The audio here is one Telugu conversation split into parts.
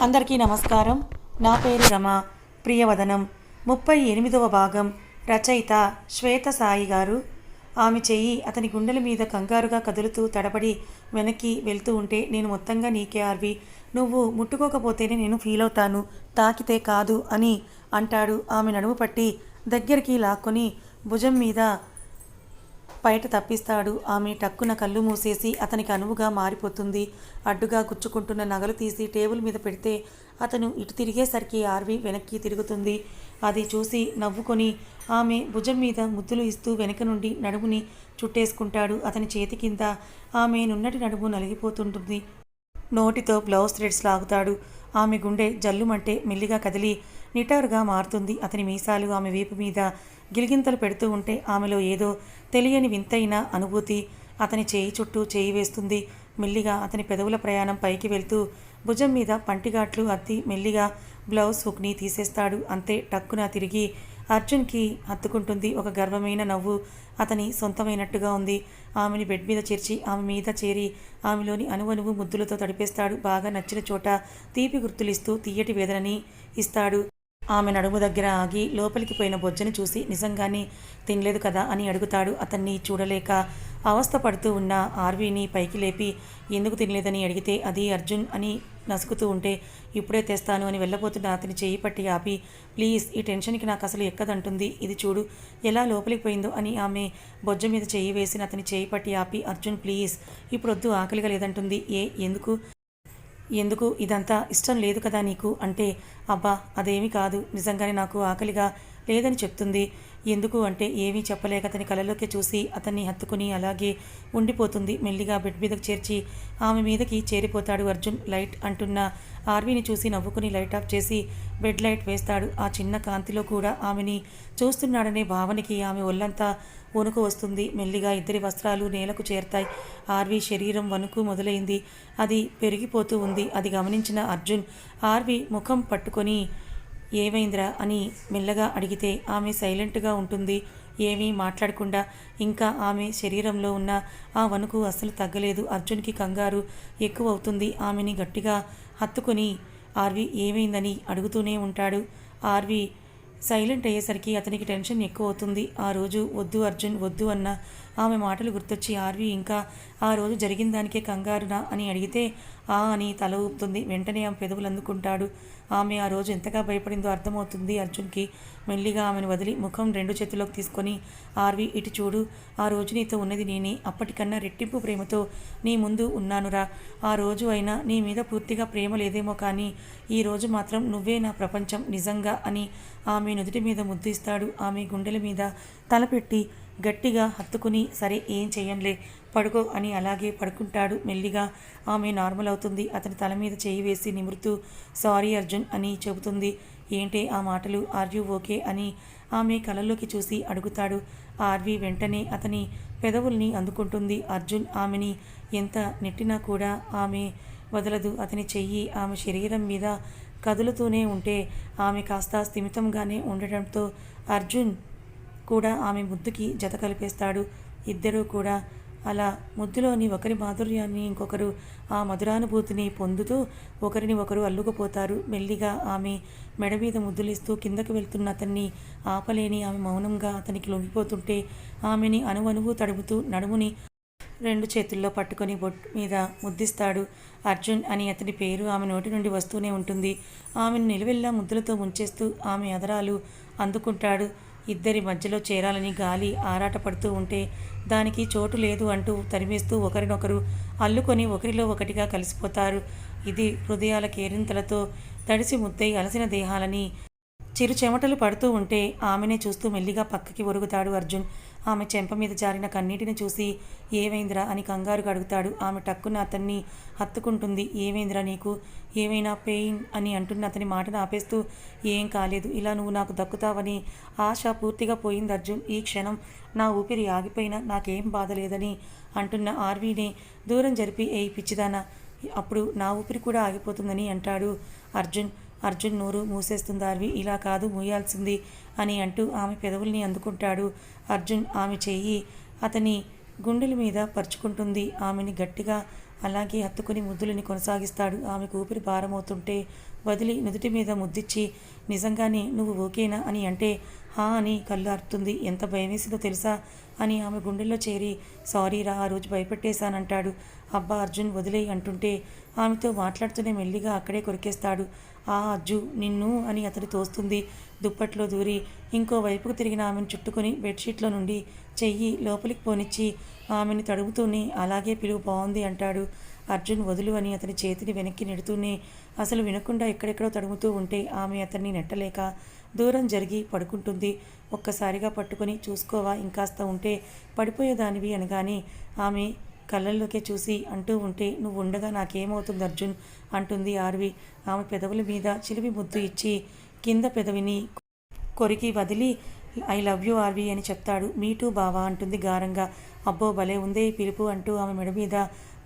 అందరికీ నమస్కారం. నా పేరు రమ. ప్రియవదనం. ముప్పై ఎనిమిదవ భాగం. రచయిత శ్వేత సాయి గారు. ఆమె చెయ్యి అతని గుండెల మీద కంగారుగా కదులుతూ తడబడి వెనక్కి వెళ్తూ ఉంటే నేను మొత్తంగా నీకే ఆర్వి. నువ్వు ముట్టుకోకపోతేనే నేను ఫీల్ అవుతాను. తాకితే కాదు అని అంటాడు. ఆమె నడుము పట్టి దగ్గరికి లాక్కొని భుజం మీద బయట తప్పిస్తాడు. ఆమె టక్కున కళ్ళు మూసేసి అతనికి అనువుగా మారిపోతుంది. అడ్డుగా గుచ్చుకుంటున్న నగలు తీసి టేబుల్ మీద పెడితే అతను ఇటు తిరిగేసరికి ఆర్వి వెనక్కి తిరుగుతుంది. అది చూసి నవ్వుకొని ఆమె భుజం మీద ముద్దులు ఇస్తూ వెనక నుండి నడుముని చుట్టేసుకుంటాడు. అతని చేతి కింద ఆమె నున్నటి నడుము నలిగిపోతుంటుంది. నోటితో బ్లౌజ్ థ్రెడ్స్ లాగుతాడు. ఆమె గుండె జల్లుమంటే మెల్లిగా కదిలి నిటారుగా మారుతుంది. అతని మీసాలు ఆమె వీపు మీద గిలిగింతలు పెడుతూ ఉంటే ఆమెలో ఏదో తెలియని వింతైన అనుభూతి అతని చేయి చుట్టూ చేయి వేస్తుంది. మెల్లిగా అతని పెదవుల ప్రయాణం పైకి వెళ్తూ భుజం మీద పంటిగాట్లు అద్ది మెల్లిగా బ్లౌజ్ హుక్ని తీసేస్తాడు. అంతే టక్కున తిరిగి అర్జున్కి హత్తుకుంటుంది. ఒక గర్వమైన నవ్వు అతని సొంతమైనట్టుగా ఉంది. ఆమెని బెడ్ మీద చేర్చి ఆమె మీద చేరి ఆమెలోని అణువణువు ముద్దులతో తడిపేస్తాడు. బాగా నచ్చిన చోట తీపి గుర్తులిస్తూ తీయటి వేదనని ఇస్తాడు. ఆమె నడుము దగ్గర ఆగి లోపలికి పోయిన బొజ్జని చూసి నిజంగానే తినలేదు కదా అని అడుగుతాడు. అతన్ని చూడలేక అవస్థ పడుతూ ఉన్న ఆర్వీని పైకి లేపి ఎందుకు తినలేదని అడిగితే అది అర్జున్ అని నసుకుతూ ఉంటే ఇప్పుడే తెస్తాను అని వెళ్ళబోతున్న అతని చేయి పట్టి ఆపి ప్లీజ్ ఈ టెన్షన్కి నాకు అసలు ఎక్కదంటుంది. ఇది చూడు ఎలా లోపలికి పోయిందో అని ఆమె బొజ్జ మీద చేయి వేసిన అతని చేయి పట్టి ఆపి అర్జున్ ప్లీజ్ ఇప్పుడొద్దు ఆకలిగా లేదంటుంది. ఏ ఎందుకు? ఎందుకు ఇదంతా ఇష్టం లేదు కదా నీకు? అంటే అబ్బా అదేమీ కాదు. నిజంగానే నాకు ఆకలిగా లేదని చెప్తుంది. ఎందుకు అంటే ఏమీ చెప్పలేక అతని కళ్ళలోకి చూసి అతన్ని హత్తుకుని అలాగే ఉండిపోతుంది. మెల్లిగా బెడ్ మీదకి చేర్చి ఆమె మీదకి చేరిపోతాడు అర్జున్. లైట్ అంటున్న ఆర్వీని చూసి నవ్వుకుని లైట్ ఆఫ్ చేసి బెడ్ లైట్ వేస్తాడు. ఆ చిన్న కాంతిలో కూడా ఆమెని చూస్తున్నాడనే భావనకి ఆమె ఒళ్ళంతా వణుకు వస్తుంది. మెల్లిగా ఇద్దరి వస్త్రాలు నేలకు చేరతాయి. ఆర్వి శరీరం వణుకు మొదలైంది. అది పెరిగిపోతూ ఉంది. అది గమనించిన అర్జున్ ఆర్వి ముఖం పట్టుకొని ఏవైందిరా అని మెల్లగా అడిగితే ఆమె సైలెంట్గా ఉంటుంది. ఏమీ మాట్లాడకుండా ఇంకా ఆమె శరీరంలో ఉన్న ఆ వణుకు అస్సలు తగ్గలేదు. అర్జున్కి కంగారు ఎక్కువ అవుతుంది ఆమెని గట్టిగా హత్తుకొని ఆర్వి ఏమైందని అడుగుతూనే ఉంటాడు. ఆర్వి సైలెంట్ అయ్యేసరికి అతనికి టెన్షన్ ఎక్కువ అవుతుంది ఆ రోజు వద్దు అర్జున్ వద్దు అన్న ఆమె మాటలు గుర్తొచ్చి ఆర్వి ఇంకా ఆ రోజు జరిగిన దానికే కంగారునా? అని అడిగితే ఆ అని తల ఊపుతుంది. వెంటనే ఆమె పెదవులు అందుకుంటాడు. ఆమె ఆ రోజు ఎంతగా భయపడిందో అర్థమవుతుంది అర్జున్కి. మెల్లిగా ఆమెను వదిలి ముఖం రెండు చేతుల్లోకి తీసుకొని ఆర్వి ఇటు చూడు. ఆ రోజు నీతో ఉన్నది నేనే. అప్పటికన్నా రెట్టింపు ప్రేమతో నీ ముందు ఉన్నానురా. ఆ రోజు అయినా నీ మీద పూర్తిగా ప్రేమ లేదేమో కానీ ఈ రోజు మాత్రం నువ్వే నా ప్రపంచం నిజంగా అని ఆమె నుదుటి మీద ముద్దిస్తాడు. ఆమె గుండెల మీద తలపెట్టి గట్టిగా హత్తుకుని సరే ఏం చేయంలే పడుకో అని అలాగే పడుకుంటాడు. మెల్లిగా ఆమె నార్మల్ అవుతుంది. అతని తల మీద చేయి వేసి నిమురుతూ సారీ అర్జున్ అని చెబుతుంది. ఏంటే ఆ మాటలు? Are you okay? అని ఆమె కళ్ళలోకి చూసి అడుగుతాడు. ఆర్వి వెంటనే అతని పెదవుల్ని అందుకుంటుంది. అర్జున్ ఆమెని ఎంత నెట్టినా కూడా ఆమె వదలదు. అతని చెయ్యి ఆమె శరీరం మీద కదులుతూనే ఉంటే ఆమె కాస్త స్థిమితంగానే ఉండటంతో అర్జున్ కూడా ఆమె ముద్దుకి జత కలిపేస్తాడు. ఇద్దరూ కూడా అలా ముద్దులోని ఒకరి మాధుర్యాన్ని ఇంకొకరు ఆ మధురానుభూతిని పొందుతూ ఒకరిని ఒకరు అల్లుకుపోతారు. మెల్లిగా ఆమె మెడ మీద ముద్దులిస్తూ కిందకు వెళ్తున్న అతన్ని ఆపలేని ఆమె మౌనంగా అతనికి లొంగిపోతుంటే ఆమెని అనువనువు తడుపుతూ నడుముని రెండు చేతుల్లో పట్టుకొని బొట్టు మీద ముద్దిస్తాడు. అర్జున్ అని అతని పేరు ఆమె నోటి నుండి వస్తూనే ఉంటుంది. ఆమెను నిలువెల్లా ముద్దులతో ముంచేస్తూ ఆమె అదరాలు అందుకుంటాడు. ఇద్దరి మధ్యలో చేరాలని గాలి ఆరాటపడుతూ ఉంటే దానికి చోటు లేదు అంటూ తరిమేస్తూ ఒకరినొకరు అల్లుకొని ఒకరిలో ఒకటిగా కలిసిపోతారు. ఇది హృదయాల కేరింతలతో తడిసి ముద్దై అలసిన దేహాలని చిరు చెమటలు పడుతూ ఉంటే ఆమెనే చూస్తూ మెల్లిగా పక్కకి ఒరుగుతాడు అర్జున్. ఆమె చెంప మీద జారిన కన్నీటిని చూసి ఏమైందిరా? అని కంగారుగా అడుగుతాడు. ఆమె టక్కున అతన్ని హత్తుకుంటుంది. ఏమైందిరా నీకు? ఏమైనా పెయిన్? అని అంటున్న అతని మాటను ఆపేస్తూ ఏం కాలేదు. ఇలా నువ్వు నాకు దక్కుతావని ఆశ పూర్తిగా పోయింది అర్జున్. ఈ క్షణం నా ఊపిరి ఆగిపోయినా నాకేం బాధ లేదని అంటున్న ఆర్వీని దూరం జరిపి ఏ పిచ్చిదానా అప్పుడు నా ఊపిరి కూడా ఆగిపోతుందని అంటాడు అర్జున్. అర్జున్ నోరు మూసేస్తుంది ఆర్వి ఇలా కాదు మూయాల్సింది అని అంటూ ఆమె పెదవుల్ని అందుకుంటాడు. అర్జున్ ఆమె చెయ్యి అతని గుండెల మీద పరుచుకుంటుంది. ఆమెని గట్టిగా అలాగే హత్తుకుని ముద్దులని కొనసాగిస్తాడు. ఆమెకు ఊపిరి భారమవుతుంటే వదిలి నుదుటి మీద ముద్దిచ్చి నిజంగానే నువ్వు ఓకేనా? అని అంటే హా అని కళ్ళు అరుతుంది ఎంత భయమేసిందో తెలుసా? అని ఆమె గుండెల్లో చేరి సారీరా ఆ రోజు భయపెట్టేశానంటాడు. అబ్బా అర్జున్ వదిలేయి అంటుంటే ఆమెతో మాట్లాడుతూనే మెల్లిగా అక్కడే కొరికేస్తాడు. ఆ అజ్జు నిన్ను అని అతడి తోస్తుంది. దుప్పట్లో దూరి ఇంకో వైపుకు తిరిగిన ఆమెను చుట్టుకొని బెడ్షీట్లో నుండి చెయ్యి లోపలికి పోనిచ్చి ఆమెను తడుగుతూనే అలాగే పిలువు బాగుంది అంటాడు. అర్జున్ వదులు అని అతని చేతిని వెనక్కి నెడుతూనే అసలు వినకుండా ఎక్కడెక్కడో తడుముతూ ఉంటే ఆమె అతన్ని నెట్టలేక దూరం జరిగి పడుకుంటుంది. ఒక్కసారిగా పట్టుకొని చూసుకోవా ఇంకాస్త ఉంటే పడిపోయేదానివి అనగానే ఆమె కళ్ళల్లోకే చూసి అంటూ ఉంటే నువ్వు ఉండగా నాకేమవుతుంది అర్జున్? అంటుంది ఆర్వి. ఆమె పెదవుల మీద చిలిపి ముద్దు ఇచ్చి కింద పెదవిని కొరికి వదిలి ఐ లవ్ యూ ఆర్వి అని చెప్తాడు. మీటూ బావా? అంటుంది గారంగా. అబ్బో భలే ఉందే ఈ పిలుపు అంటూ ఆమె మెడ మీద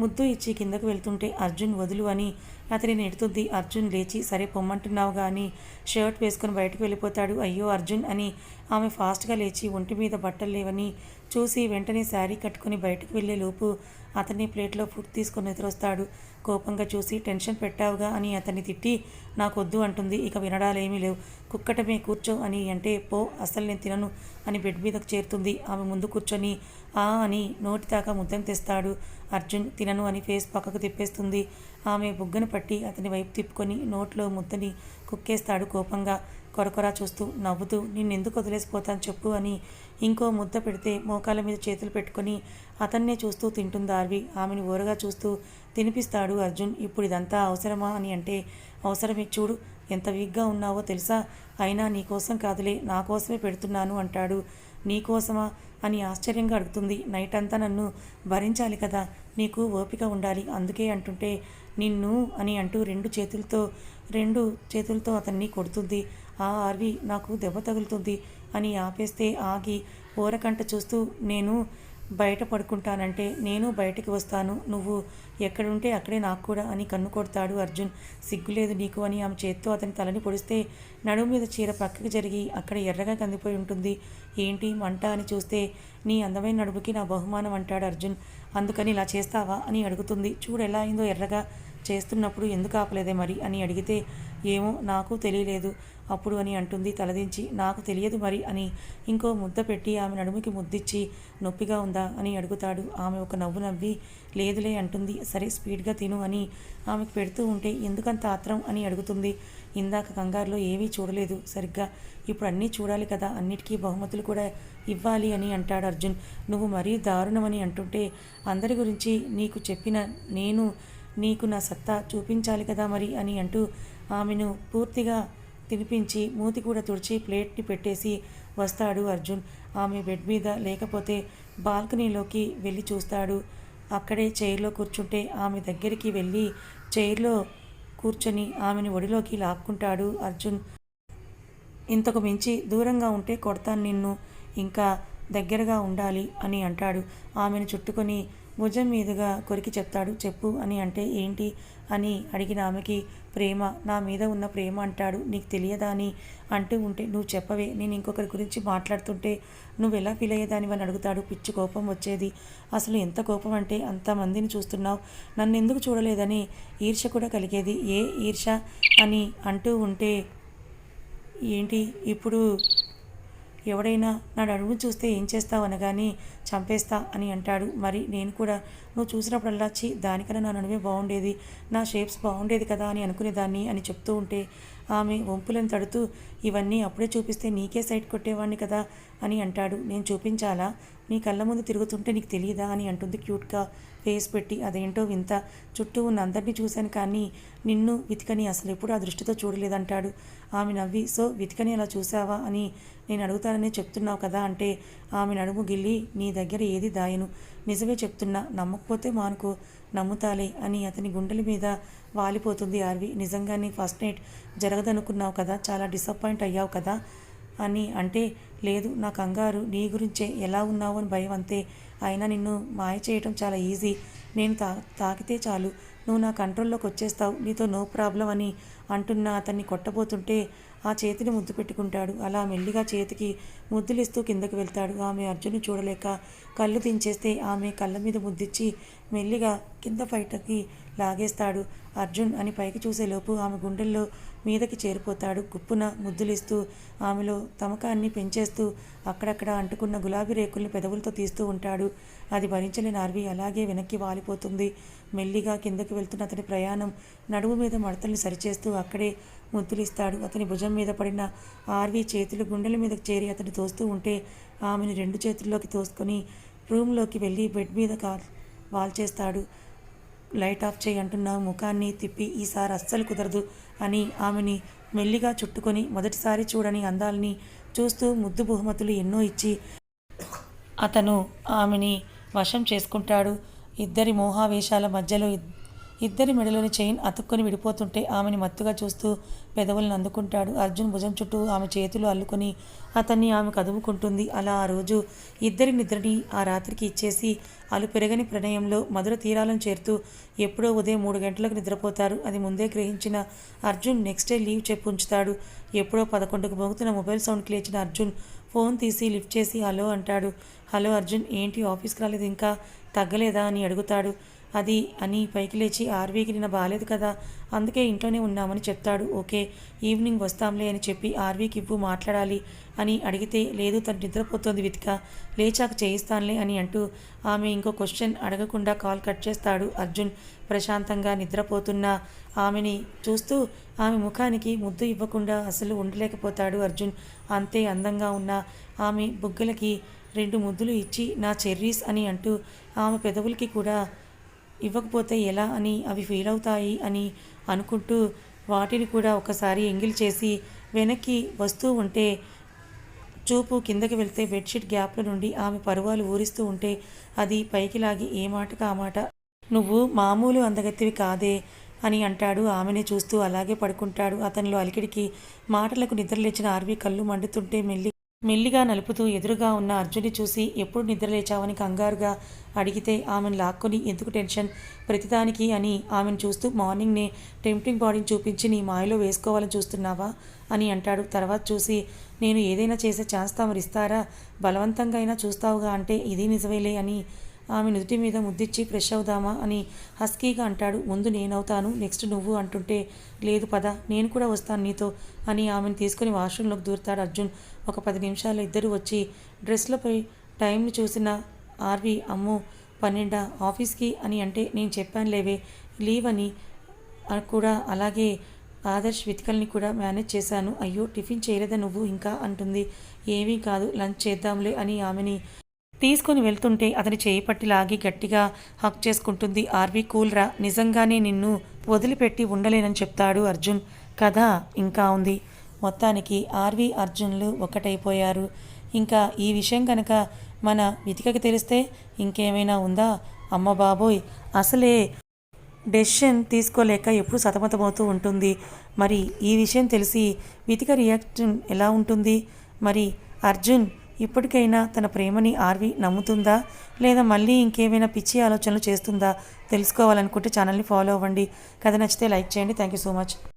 ముద్దు ఇచ్చి కిందకు వెళ్తుంటే అర్జున్ వదులు అని. అతని నెడుతుంది అర్జున్ లేచి సరే పొమ్మంటున్నావు కానీ షర్ట్ వేసుకొని బయటకు వెళ్ళిపోతాడు. అయ్యో అర్జున్ అని ఆమె ఫాస్ట్గా లేచి ఒంటి మీద బట్టలు లేవని చూసి వెంటనే శారీ కట్టుకుని బయటకు వెళ్ళే లోపు అతన్ని ప్లేట్లో ఫుడ్ తీసుకొని ఎదురొస్తాడు కోపంగా చూసి టెన్షన్ పెట్టావుగా అని అతన్ని తిట్టి నాకొద్దు అంటుంది. ఇక వినడాలేమీ లేవు. కుక్కటమే కూర్చో అని అంటే పో అసలు నేను తినను అని బెడ్ మీదకు చేరుతుంది. ఆమె ముందు కూర్చొని ఆ అని నోటి దాకా ముద్దను తెస్తాడు. అర్జున్ తినను అని ఫేస్ పక్కకు తిప్పేస్తుంది. ఆమె బుగ్గను పట్టి అతని వైపు తిప్పుకొని నోట్లో ముద్దని కుక్కేస్తాడు కోపంగా. కొరకొరా చూస్తూ నవ్వుతూ నిన్నెందుకు వదిలేసిపోతాను చెప్పు అని ఇంకో ముద్ద పెడితే మోకాల మీద చేతులు పెట్టుకొని అతన్నే చూస్తూ తింటుంది ఆర్వి ఆమెను ఓరగా చూస్తూ తినిపిస్తాడు అర్జున్. ఇప్పుడు ఇదంతా అవసరమా అని అంటే అవసరమే. చూడు ఎంత వీక్గా ఉన్నావో తెలుసా? అయినా నీకోసం కాదులే నా కోసమే పెడుతున్నాను అంటాడు. నీకోసమా అని ఆశ్చర్యంగా అడుగుతుంది. నైట్ అంతా నన్ను భరించాలి కదా నీకు ఓపిక ఉండాలి. అందుకే అంటుంటే నిన్ను అని అంటూ రెండు చేతులతో రెండు చేతులతో అతన్ని కొడుతుంది. ఆ ఆర్వి నాకు దెబ్బ తగులుతుంది అని ఆపేస్తే ఆగి ఓరకంట చూస్తూ నేను బయట పడుకుంటానంటే నేను బయటికి వస్తాను. నువ్వు ఎక్కడుంటే అక్కడే నాకు కూడా అని కన్ను కొడతాడు అర్జున్. సిగ్గులేదు నీకు అని ఆమె చేత్తో అతని తలని పొడిస్తే నడుము మీద చీర పక్కకి జరిగి అక్కడ ఎర్రగా కందిపోయి ఉంటుంది. ఏంటి మంట అని చూస్తే నీ అందమైన నడుముకి నా బహుమానం అంటాడు అర్జున్. అందుకని ఇలా చేస్తావా అని అడుగుతుంది. చూడు ఎలా అయిందో ఎర్రగా చేస్తున్నప్పుడు ఎందుకు ఆపలేదే మరి అని అడిగితే ఏమో నాకు తెలియలేదు. అప్పుడు అని అంటుంది తలదించి. నాకు తెలియదు మరి అని ఇంకో ముద్ద పెట్టి ఆమె నడుముకి ముద్దిచ్చి నొప్పిగా ఉందా అని అడుగుతాడు. ఆమె ఒక నవ్వు నవ్వి లేదులే అంటుంది. సరే స్పీడ్గా తిను అని ఆమెకు పెడుతూ ఉంటే ఎందుకంత ఆత్రం అని అడుగుతుంది. ఇందాక కంగారులో ఏమీ చూడలేదు సరిగ్గా. ఇప్పుడు అన్నీ చూడాలి కదా అన్నిటికీ బహుమతులు కూడా ఇవ్వాలి అని అంటాడు అర్జున్. నువ్వు మరీ దారుణమని అంటుంటే అందరి గురించి నీకు చెప్పిన నేను నీకు నా సత్తా చూపించాలి కదా మరి అని అంటూ ఆమెను పూర్తిగా తినిపించి మూతి కూడా తుడిచి ప్లేట్ని పెట్టేసి వస్తాడు అర్జున్. ఆమె బెడ్ మీద లేకపోతే బాల్కనీలోకి వెళ్ళి చూస్తాడు. అక్కడే చైర్లో కూర్చుంటే ఆమె దగ్గరికి వెళ్ళి చైర్లో కూర్చొని ఆమెను ఒడిలోకి లాక్కుంటాడు అర్జున్. ఇంతకు మించి దూరంగా ఉంటే కొడతాను నిన్ను ఇంకా దగ్గరగా ఉండాలి అని అంటాడు. ఆమెను చుట్టుకొని భుజం మీదుగా కొరికి చెప్తాడు చెప్పు అని అంటే ఏంటి? అని అడిగిన ఆమెకి ప్రేమ నా మీద ఉన్న ప్రేమ అంటాడు నీకు తెలియదా అని అంటూ ఉంటే నువ్వు చెప్పవే నేను ఇంకొకరి గురించి మాట్లాడుతుంటే నువ్వు ఎలా ఫీల్ అయ్యేదాని? అని అడుగుతాడు. పిచ్చి కోపం వచ్చేది. అసలు ఎంత కోపం అంటే అంతమందిని చూస్తున్నావు నన్ను ఎందుకు చూడలేదని ఈర్ష కూడా కలిగేది? ఏ ఈర్ష? అని అంటూ ఉంటే ఏంటి? ఇప్పుడు ఎవడైనా నా అడుగు చూస్తే ఏం చేస్తావు అనగానే చంపేస్తా అని అంటాడు. మరి నేను కూడా నువ్వు చూసినప్పుడల్లా చి దానికన్నా నా నడుమే బాగుండేది నా షేప్స్ బాగుండేది కదా అని అనుకునేదాన్ని అని చెప్తూ ఉంటే ఆమె వంపులను తడుతూ ఇవన్నీ అప్పుడే చూపిస్తే నీకే సైట్ కొట్టేవాడిని కదా. అని అంటాడు. నేను చూపించాలా? నీ కళ్ళ ముందు తిరుగుతుంటే నీకు తెలియదా అని అంటుంది క్యూట్గా. ఫేస్ పెట్టి అదేంటో వింత. చుట్టూ ఉన్న అందరినీ చూశాను కానీ నిన్ను వితికని అసలు ఎప్పుడు ఆ దృష్టితో చూడలేదంటాడు. ఆమె నవ్వి సో వితికని అలా చూసావా అని నేను అడుగుతానని చెప్తున్నావు కదా అంటే ఆమె నడుము గిల్లి నీ దగ్గర ఏది దాయను? నిజమే చెప్తున్నా నమ్మకపోతే మానుకో నమ్ముతాలే అని అతని గుండెల మీద వాలిపోతుంది ఆర్వి. నిజంగానే ఫస్ట్ నైట్ జరగదనుకున్నావు కదా చాలా డిసప్పాయింట్ అయ్యావు కదా అని అంటే లేదు నా కంగారు నీ గురించే. ఎలా ఉన్నావు అని భయం అంతే. అయినా నిన్ను మాయ చేయటం చాలా ఈజీ. నేను తా తాకితే చాలు. నువ్వు నా కంట్రోల్లోకి వచ్చేస్తావు. నీతో నో ప్రాబ్లం అని అంటున్న అతన్ని కొట్టబోతుంటే ఆ చేతిని ముద్దు పెట్టుకుంటాడు. అలా మెల్లిగా చేతికి ముద్దులిస్తూ కిందకి వెళ్తాడు. ఆమె అర్జును చూడలేక కళ్ళు దించేస్తే ఆమె కళ్ళ మీద ముద్దిచ్చి మెల్లిగా కింద బయటకి లాగేస్తాడు అర్జున్ అని పైకి చూసేలోపు ఆమె గుండెల్లో మీదకి చేరిపోతాడు. గుప్పున ముద్దులిస్తూ ఆమెలో తమకాన్ని పెంచేస్తూ అక్కడక్కడ అంటుకున్న గులాబీ రేకుల్ని పెదవులతో తీస్తూ ఉంటాడు. అది భరించలేని ఆర్వి అలాగే వెనక్కి వాలిపోతుంది. మెల్లిగా కిందకి వెళ్తున్న అతని ప్రయాణం నడుము మీద మడతల్ని సరిచేస్తూ అక్కడే ముద్దులిస్తాడు. అతని భుజం మీద పడిన ఆర్వి చేతులు గుండెల మీదకి చేరి అతని తోస్తూ ఉంటే ఆమెను రెండు చేతుల్లోకి తోసుకొని రూమ్లోకి వెళ్ళి బెడ్ మీద కా వాల్చేస్తాడు. లైట్ ఆఫ్ చేయి అంటున్న ముఖాన్ని తిప్పి ఈసారి అస్సలు కుదరదు. అని ఆమెని మెల్లిగా చుట్టుకొని మొదటిసారి చూడని అందాల్ని చూస్తూ ముద్దు బహుమతులు ఎన్నో ఇచ్చి అతను ఆమెని వశం చేసుకుంటాడు. ఇద్దరి మోహావేశాల మధ్యలో ఇద్దరి మెడలోని చైన్ అతుక్కొని విడిపోతుంటే ఆమెని మత్తుగా చూస్తూ పెదవులను అందుకుంటాడు. అర్జున్ భుజం చుట్టూ ఆమె చేతులు అల్లుకొని అతన్ని ఆమె కదుముకుంటుంది అలా ఆ రోజు ఇద్దరి నిద్రని ఆ రాత్రికి ఇచ్చేసి అలు పెరగని ప్రణయంలో మధుర తీరాలను చేరుతూ ఎప్పుడో ఉదయం మూడు గంటలకు నిద్రపోతారు. అది ముందే గ్రహించిన అర్జున్ నెక్స్ట్ డే లీవ్ చెప్పి ఉంచుతాడు. ఎప్పుడో పదకొండుకు మోగుతున్న మొబైల్ సౌండ్కి లేచిన అర్జున్ ఫోన్ తీసి లిఫ్ట్ చేసి హలో అంటాడు. హలో అర్జున్ ఏంటి ఆఫీస్కి రాలేదు ఇంకా తగ్గలేదా అని అడుగుతాడు. అది అని పైకి లేచి ఆర్వీకి నిన్న బాగాలేదు కదా అందుకే ఇంట్లోనే ఉన్నామని చెప్తాడు. ఓకే ఈవినింగ్ వస్తాంలే అని చెప్పి ఆర్వీకి ఇవ్వు మాట్లాడాలి అని అడిగితే లేదు తను నిద్రపోతుంది వితిక లేచాక చేయిస్తానులే అని అంటూ ఆమె ఇంకో క్వశ్చన్ అడగకుండా కాల్ కట్ చేస్తాడు అర్జున్. ప్రశాంతంగా నిద్రపోతున్న ఆమెని చూస్తూ ఆమె ముఖానికి ముద్దు ఇవ్వకుండా అసలు ఉండలేకపోతాడు అర్జున్. అంతే అందంగా ఉన్న ఆమె బుగ్గలకి రెండు ముద్దులు ఇచ్చి నా చెర్రీస్ అని అంటూ ఆమె పెదవులకి కూడా ఇవ్వకపోతే ఎలా అని అవి ఫీల్ అవుతాయి అని అనుకుంటూ వాటిని కూడా ఒకసారి ఎంగిల్ చేసి వెనక్కి వస్తూ ఉంటే చూపు కిందకి వెళ్తే బెడ్షీట్ గ్యాప్ల నుండి ఆమె పరువాలు ఊరిస్తూ ఉంటే అది పైకి లాగి ఏ మాటకు ఆ మాట? నువ్వు మామూలు అందగత్తివి కాదే అని అంటాడు ఆమెనే చూస్తూ అలాగే పడుకుంటాడు అతనిలో అలికిడికి. మాటలకు నిద్రలేచిన ఆర్వి కళ్ళు మండుతుంటే మెల్లి మెల్లిగా నలుపుతూ ఎదురుగా ఉన్న అర్జున్ని చూసి ఎప్పుడు నిద్రలేచావని కంగారుగా అడిగితే ఆమెను లాక్కొని ఎందుకు టెన్షన్? ప్రతిదానికి అని ఆమెను చూస్తూ మార్నింగ్నే టెంప్టింగ్ బాడీని చూపించి నీ మాయలో వేసుకోవాలని చూస్తున్నావా అని అంటాడు. తర్వాత చూసి నేను ఏదైనా చేసే ఛాన్స్ తమరు ఇస్తారా బలవంతంగా అయినా చూస్తావుగా అంటే ఇది నిజమేలే అని ఆమె నుదుటి మీద ముద్దిచ్చి ఫ్రెష్ అవుదామా? అని హస్కీగా అంటాడు. ముందు నేనవుతాను నెక్స్ట్ నువ్వు అంటుంటే లేదు పద నేను కూడా వస్తాను నీతో అని ఆమెను తీసుకుని వాష్రూమ్లోకి దూరుతాడు అర్జున్. ఒక పది నిమిషాలు ఇద్దరు వచ్చి డ్రెస్లపై టైంని చూసిన ఆర్వి అమ్మో పన్నెండా ఆఫీస్కి అని అంటే నేను చెప్పాను లేవే లీవ్ అని కూడా అలాగే ఆదర్శ్ వితికల్ని కూడా మేనేజ్ చేశాను. అయ్యో టిఫిన్ చేయలేదా నువ్వు ఇంకా? అంటుంది. ఏమీ కాదు లంచ్ చేద్దాంలే అని ఆమెని తీసుకొని వెళ్తుంటే అతని చేయి పట్టి లాగి గట్టిగా హక్ చేసుకుంటుంది. ఆర్వి కూల్రా నిజంగానే నిన్ను వదిలిపెట్టి ఉండలేనని చెప్తాడు అర్జున్. కథ ఇంకా ఉంది. మొత్తానికి ఆర్వి అర్జున్లు ఒకటైపోయారు. ఇంకా ఈ విషయం కనుక మన వితికకి తెలిస్తే ఇంకేమైనా ఉందా? అమ్మ బాబోయ్ అసలే డెసిషన్ తీసుకోలేక ఎప్పుడు సతమతమవుతూ ఉంటుంది. మరి ఈ విషయం తెలిసి వితిక రియాక్షన్ ఎలా ఉంటుంది? మరి అర్జున్ ఇప్పటికైనా తన ప్రేమని ఆర్వి నమ్ముతుందా? లేదా మళ్ళీ ఇంకేమైనా పిచ్చి ఆలోచనలు చేస్తుందా? తెలుసుకోవాలనుకుంటే ఛానల్ని ఫాలో అవ్వండి. కథ నచ్చితే లైక్ చేయండి. Thank you so much.